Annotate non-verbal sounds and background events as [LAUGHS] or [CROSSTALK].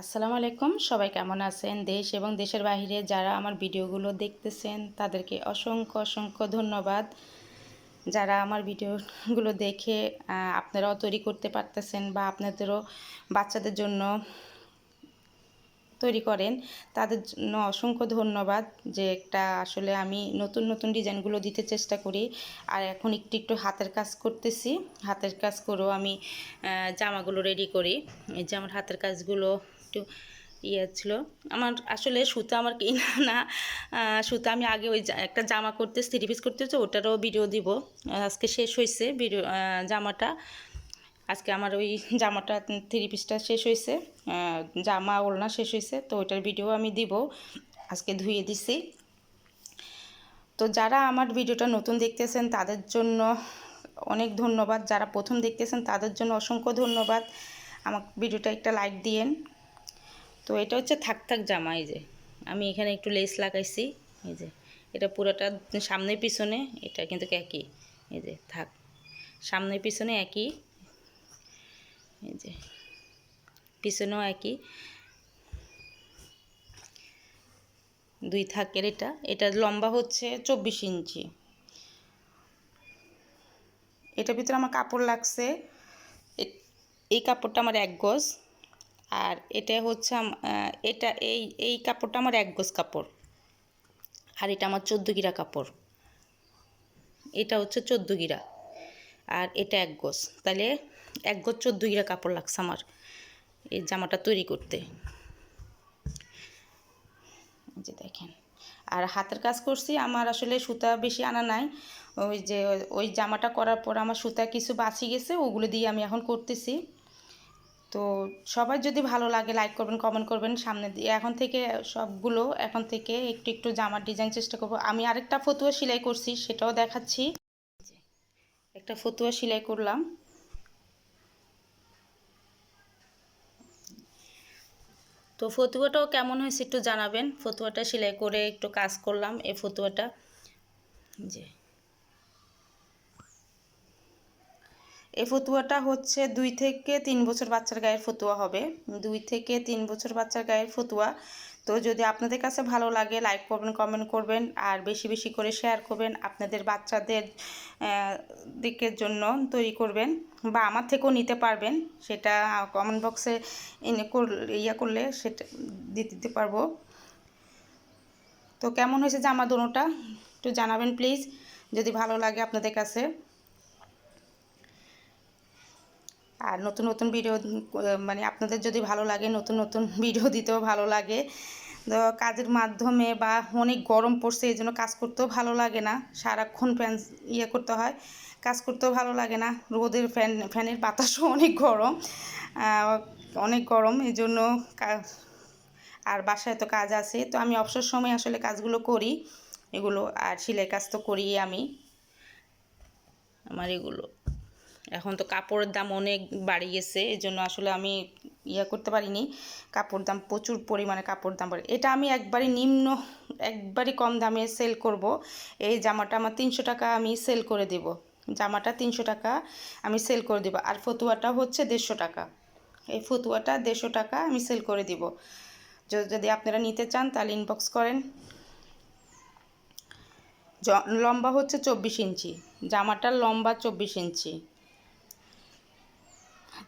আসসালামু আলাইকুম। সবাই কেমন আছেন? দেশ এবং দেশের বাইরে যারা আমার ভিডিওগুলো দেখতেছেন, তাদেরকে অসংখ্য অসংখ্য ধন্যবাদ। যারা আমার ভিডিওগুলো দেখে আপনারাও তৈরি করতে পারতেছেন বা আপনাদেরও বাচ্চাদের জন্য তৈরি করেন, তাদের জন্য অসংখ্য ধন্যবাদ যে একটা আসলে আমি নতুন নতুন ডিজাইনগুলো দিতে চেষ্টা করি। আর এখন একটু একটু হাতের কাজ করতেছি। হাতের কাজ করেও আমি জামাগুলো রেডি করি। এই যে আমার হাতের কাজগুলো একটু ইয়ে ছিল। আমার আসলে সুতা আমার কিনা না সুতা আমি আগে ওই একটা জামা করতে থ্রি পিস করতে হচ্ছে, ওটারও ভিডিও দিব। আজকে শেষ হয়েছে ভিডিও জামাটা। আজকে আমার ওই জামাটা থ্রি পিসটা শেষ হয়েছে। জামা ওড়না শেষ হয়েছে, তো ওইটার ভিডিও আমি দিব। আজকে ধুয়ে দিছি। তো যারা আমার ভিডিওটা নতুন দেখতেছেন, তাদের জন্য অনেক ধন্যবাদ। যারা প্রথম দেখতেছেন, তাদের জন্য অসংখ্য ধন্যবাদ। আমার ভিডিওটা একটা লাইক দিয়েন। তো এটা হচ্ছে থাক থাক জামা, এই যে। আমি এখানে একটু লেস লাগাইছি, এই যে। এটা পুরোটা সামনে পিছনে, এটা কিন্তু একই, এই যে, থাক। সামনে পিছনে একই, এই যে, পিছনেও একই। দুই থাকের এটা এটা লম্বা হচ্ছে চব্বিশ ইঞ্চি। এটার ভিতরে আমার কাপড় লাগছে এই কাপড়টা আমার এক গজ। আর এটা হচ্ছে এটা এই এই কাপড়টা আমার এক গজ কাপড়। আর এটা আমার চোদ্দ গিরা কাপড়। এটা হচ্ছে চোদ্দ গিরা। আর এটা এক গজ। তাহলে এক গজ চোদ্দ গিরা কাপড় লাগছে আমার এই জামাটা তৈরি করতে। যে দেখেন। আর হাতের কাজ করছি, আমার আসলে সুতা বেশি আনা নাই। ওই যে ওই জামাটা করার পর আমার সুতা কিছু বাঁচি গেছে, ওগুলো দিয়ে আমি এখন করতেছি। তো সবাই যদি ভালো লাগে লাইক করবেন কমেন্ট করবেন, সামনে দিয়ে এখন থেকে সবগুলো, এখন থেকে একটু একটু জামার ডিজাইন চেষ্টা করব। আমি আরেকটা ফতুয়া সেলাই করছি, সেটাও দেখাচ্ছি। একটা ফতুয়া সেলাই করলাম। তো ফতুয়াটাও কেমন হয়েছে একটু জানাবেন। ফতুয়াটা সেলাই করে একটু কাজ করলাম, এই ফতুয়াটা। যে এই ফতুয়াটা হচ্ছে দুই থেকে তিন বছর বাচ্চার গায়ের ফতুয়া হবে। দুই থেকে তিন বছর বাচ্চার গায়ের ফতুয়া। তো যদি আপনাদের কাছে ভালো লাগে লাইক করবেন কমেন্ট করবেন, আর বেশি বেশি করে শেয়ার করবেন আপনাদের বাচ্চাদের দিকের জন্য তৈরি করবেন বা আমার থেকেও নিতে পারবেন। সেটা কমেন্ট বক্সে এনে ইয়া করলে সেটা দিতে পারব। তো কেমন হয়েছে জামা দোনোটা একটু জানাবেন প্লিজ যদি ভালো লাগে আপনাদের কাছে। আর নতুন নতুন ভিডিও মানে আপনাদের যদি ভালো লাগে, নতুন নতুন [LAUGHS] ভিডিও দিতেও ভালো লাগে। কাজের মাধ্যমে বা অনেক গরম পড়ছে, এই জন্য কাজ করতেও ভালো লাগে না। সারাক্ষণ ফ্যান ইয়ে করতে হয়, কাজ করতেও ভালো লাগে না। রোদের ফ্যান, ফ্যানের বাতাসও [LAUGHS] অনেক গরম অনেক গরম, এই জন্য আর বাসায় তো কাজ আছে। তো আমি অবসর সময় আসলে কাজগুলো করি, এগুলো, আর সেলাই কাজ তো করি আমি, আমার এগুলো। এখন তো কাপড়ের দাম অনেক বাড়ি গেছে এই জন্য আসলে আমি ইয়ে করতে পারিনি। কাপড় দাম প্রচুর পরিমাণে কাপড় দাম বাড়ে, এটা আমি একবারই নিম্ন, একবারই কম দামে সেল করব। এই জামাটা আমার তিনশো টাকা আমি সেল করে দেব। জামাটা তিনশো টাকা আমি সেল করে দেবো। আর ফতুয়াটা হচ্ছে দেড়শো টাকা। এই ফতুয়াটা দেড়শো টাকা আমি সেল করে দিব। যদি আপনারা নিতে চান তাহলে ইনবক্স করেন। লম্বা হচ্ছে চব্বিশ ইঞ্চি। জামাটার লম্বা চব্বিশ ইঞ্চি।